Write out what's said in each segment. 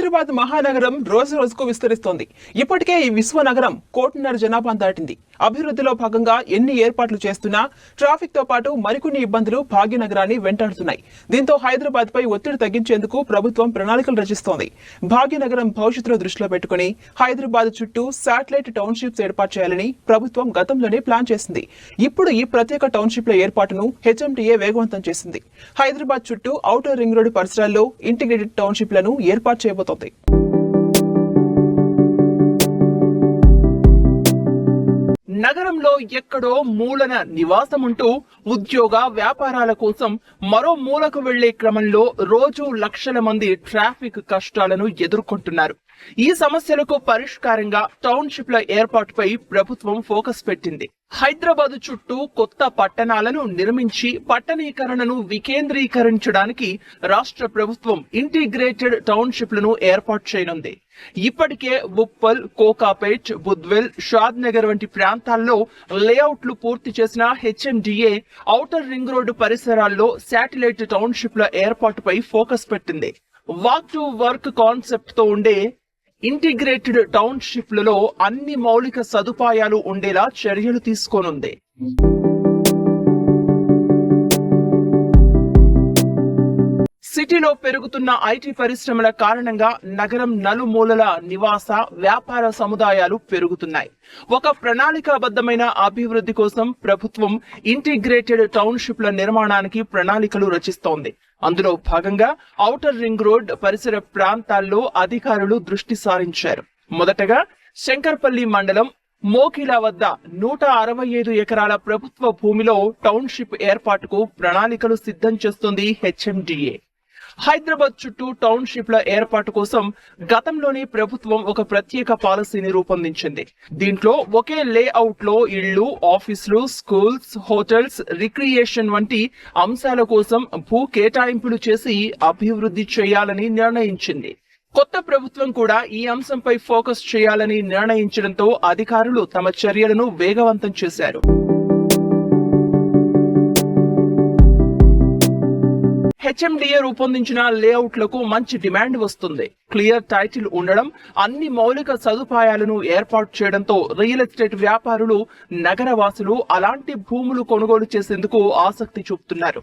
Hyderabad మహానగరం రోజు రోజుకు విస్తరిస్తోంది. ఇప్పటికే ఈ విశ్వనగరం కోటిన్నర జనాభా దాటింది. అభివృద్ధిలో భాగంగా ఎన్ని ఏర్పాట్లు చేస్తున్నా ట్రాఫిక్తో పాటు మరికొన్ని ఇబ్బందులు భాగ్యనగరాన్ని వెంటాడుతున్నాయి. దీంతో హైదరాబాద్ పై ఒత్తిడి తగ్గించేందుకు ప్రభుత్వం ప్రణాళికలు రచిస్తోంది. భాగ్యనగరం భవిష్యత్తులో దృష్టిలో పెట్టుకుని హైదరాబాద్ చుట్టూ శాటిలైట్ టౌన్షిప్స్ ఏర్పాటు చేయాలని ప్రభుత్వం గతంలోనే ప్లాన్ చేసింది. ఇప్పుడు ఈ ప్రత్యేక టౌన్షిప్ల ఏర్పాటును హెచ్ఎండిఏ వేగవంతం చేసింది. హైదరాబాద్ చుట్టూ ఔటర్ రింగ్ రోడ్డు పరిసరాల్లో ఇంటిగ్రేటెడ్ టౌన్షిప్లను ఏర్పాటు చేయబోతోంది. నగరంలో ఎక్కడో మూలన నివాసముంటూ ఉద్యోగ వ్యాపారాల కోసం మరో మూలకు వెళ్ళే క్రమంలో రోజు లక్షల మంది ట్రాఫిక్ కష్టాలను ఎదుర్కొంటున్నారు. ఈ సమస్యలకు పరిష్కారంగా టౌన్షిప్ల ఏర్పాటుపై ప్రభుత్వం ఫోకస్ పెట్టింది. హైదరాబాద్ చుట్టూ కొత్త పట్టణాలను నిర్మించి పట్టణీకరణను వికేంద్రీకరించడానికి రాష్ట్ర ప్రభుత్వం ఇంటిగ్రేటెడ్ టౌన్షిప్లను ఏర్పాటు చేయనుంది. ఇప్పటికే ఉప్పల్ కోకాపేట్ బుద్వెల్ షాద్ నగర్ వంటి ప్రాంతాల్లో లేఅవుట్లు పూర్తి చేసిన హెచ్ఎండిఏ ఔటర్ రింగ్ రోడ్డు పరిసరాల్లో శాటిలైట్ టౌన్షిప్ల ఏర్పాటుపై ఫోకస్ పెట్టింది. వాక్ టు వర్క్ కాన్సెప్ట్తో ఉండే ఇంటిగ్రేటెడ్ టౌన్షిప్లలో అన్ని మౌలిక సదుపాయాలు ఉండేలా చర్యలు తీసుకోనుంది. సిటీలో పెరుగుతున్న ఐటీ పరిశ్రమల కారణంగా నగరం నలుమూలల నివాస వ్యాపార సముదాయాలు పెరుగుతున్నాయి. ఒక ప్రణాళికాబద్ధమైన అభివృద్ధి కోసం ప్రభుత్వం ఇంటిగ్రేటెడ్ టౌన్షిప్ల నిర్మాణానికి ప్రణాళికలు రచిస్తోంది. అందులో భాగంగా ఔటర్ రింగ్ రోడ్ పరిసర ప్రాంతాల్లో అధికారులు దృష్టి సారించారు. మొదటగా శంకర్పల్లి మండలం మోకిలా వద్ద నూట అరవై ఐదు ఎకరాల ప్రభుత్వ భూమిలో టౌన్షిప్ ఏర్పాటుకు ప్రణాళికలు సిద్ధం చేస్తుంది హెచ్ఎండిఏ. హైదరాబాద్ చుట్టూ టౌన్షిప్ల ఏర్పాటు కోసం గతంలోనే ప్రభుత్వం ఒక ప్రత్యేక పాలసీని రూపొందించింది. దీంట్లో ఒకే లేఅవుట్లో ఇళ్ళు ఆఫీసులు స్కూల్స్ హోటల్స్ రిక్రియేషన్ వంటి అంశాల కోసం భూ కేటాయింపులు చేసి అభివృద్ధి చేయాలని నిర్ణయించింది. కొత్త ప్రభుత్వం కూడా ఈ అంశంపై ఫోకస్ చేయాలని నిర్ణయించడంతో అధికారులు తమ చర్యలను వేగవంతం చేశారు. హెచ్ఎండిఏ రూపొందించిన లేఅవుట్లకు మంచి డిమాండ్ వస్తుంది. క్లియర్ టైటిల్ ఉండడం అన్ని మౌలిక సదుపాయాలను ఏర్పాటు చేయడంతో రియల్ ఎస్టేట్ వ్యాపారులు నగరవాసులు అలాంటి భూములు కొనుగోలు చేసేందుకు ఆసక్తి చూపుతున్నారు.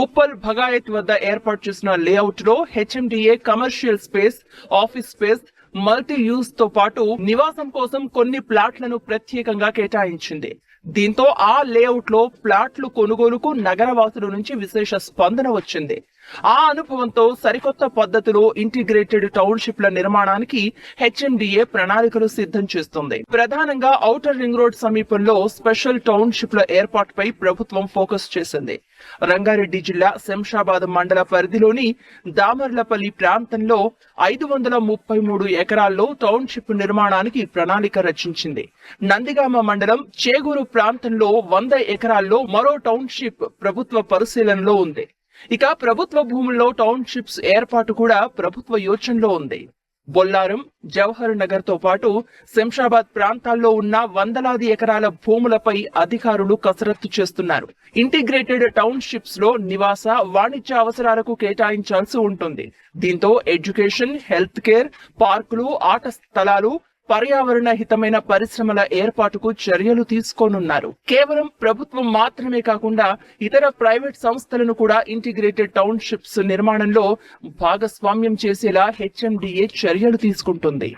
ఉప్పల్ భగాయత్ వద్ద ఏర్పాటు చేసిన లేఅవుట్లో HMDA commercial space office space multi యూస్తో పాటు నివాసం కోసం కొన్ని ప్లాట్లను ప్రత్యేకంగా కేటాయించింది. దీంతో ఆ లేఅవుట్లో ప్లాట్లు కొనుగోలుకు నగరవాసుల నుంచి విశేష స్పందన వచ్చింది. ఆ అనుభవంతో సరికొత్త పద్ధతిలో ఇంటిగ్రేటెడ్ టౌన్షిప్ల నిర్మాణానికి హెచ్ఎండిఏ ప్రణాళికలు సిద్ధం చేస్తుంది. ప్రధానంగా ఔటర్ రింగ్ రోడ్ సమీపంలో స్పెషల్ టౌన్షిప్ల ఏర్పాటుపై ప్రభుత్వం ఫోకస్ చేసింది. రంగారెడ్డి జిల్లా శంషాబాద్ మండల పరిధిలోని దామర్లపల్లి ప్రాంతంలో ఐదు వందల ముప్పై మూడు ఎకరాల్లో టౌన్షిప్ నిర్మాణానికి ప్రణాళిక రచించింది. నందిగామ మండలం చేగూరు ప్రాంతంలో వంద ఎకరాల్లో మరో టౌన్షిప్ ప్రభుత్వ పరిశీలనలో ఉంది. ఇక ప్రభుత్వ భూముల్లో టౌన్షిప్స్ ఏర్పాటు కూడా ప్రభుత్వ యోచనలో ఉంది. బొల్లారం జవహర్ నగర్తో పాటు శంషాబాద్ ప్రాంతాల్లో ఉన్న వందలాది ఎకరాల భూములపై అధికారులు కసరత్తు చేస్తున్నారు. ఇంటిగ్రేటెడ్ టౌన్షిప్స్లో నివాస వాణిజ్య అవసరాలకు కేటాయించాల్సి ఉంటుంది. దీంతో ఎడ్యుకేషన్ హెల్త్ కేర్ పార్కులు ఆట స్థలాలు పర్యావరణ హితమైన పరిశ్రమల ఏర్పాటుకు చర్యలు తీసుకోనున్నారు. కేవలం ప్రభుత్వం మాత్రమే కాకుండా ఇతర ప్రైవేట్ సంస్థలను కూడా ఇంటిగ్రేటెడ్ టౌన్షిప్స్ నిర్మాణంలో భాగస్వామ్యం చేసేలా హెచ్ఎండిఏ చర్యలు తీసుకుంటుంది.